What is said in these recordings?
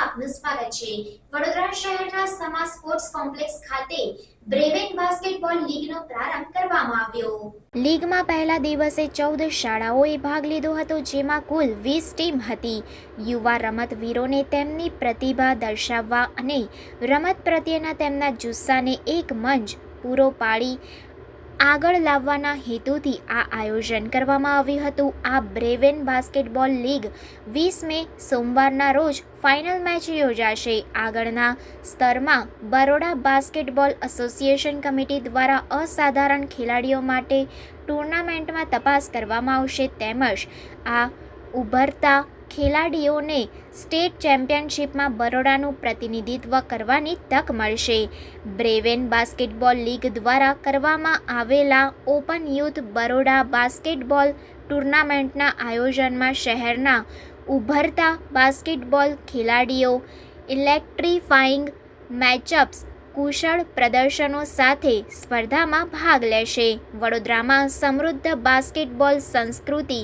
આપનું સ્વાગત છે. વડોદરા શહેરના સમા સ્પોર્ટ્સ કોમ્પ્લેક્સ ખાતે બ્રેવેન બાસ્કેટબોલ લીગનો પ્રારંભ કરવામાં આવ્યો. લીગમાં પહેલા દિવસે ચૌદ શાળાઓએ ભાગ લીધો હતો, જેમાં કુલ વીસ ટીમ હતી. યુવા રમતવીરોને તેમની પ્રતિભા દર્શાવવા અને રમત પ્રત્યેના તેમના જુસ્સાને એક મંચ પૂરો પાડી આગળ લાવવાના હેતુથી આ આયોજન કરવામાં આવ્યું હતું. આ બ્રેવેન બાસ્કેટબોલ લીગ વીસ મે સોમવારના રોજ ફાઇનલ મેચ યોજાશે. આગળના સ્તરમાં બરોડા બાસ્કેટબોલ એસોસિએશન કમિટી દ્વારા અસાધારણ ખેલાડીઓ માટે ટુર્નામેન્ટમાં તપાસ કરવામાં આવશે. તેમજ આ ઉભરતા ખેલાડીઓને સ્ટેટ ચેમ્પિયનશિપમાં બરોડાનું પ્રતિનિધિત્વ કરવાની તક મળશે. બ્રેવેન બાસ્કેટબોલ લીગ દ્વારા કરવામાં આવેલા ઓપન યુથ બરોડા બાસ્કેટબોલ ટુર્નામેન્ટના આયોજનમાં શહેરના ઉભરતા બાસ્કેટબોલ ખેલાડીઓ ઇલેક્ટ્રીફાઈંગ મેચઅપ્સ, કુશળ પ્રદર્શનો સાથે સ્પર્ધામાં ભાગ લેશે. વડોદરામાં સમૃદ્ધ બાસ્કેટબોલ સંસ્કૃતિ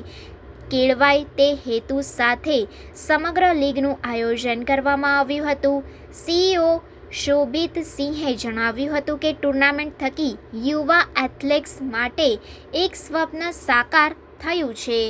કેળવાય તે હેતુ સાથે સમગ્ર લીગનું આયોજન કરવામાં આવ્યું હતું. સીઈઓ શોભિત સિંહે જણાવ્યું હતું કે ટુર્નામેન્ટ થકી યુવા એથ્લેટ્સ માટે એક સ્વપ્ન સાકાર થયું છે.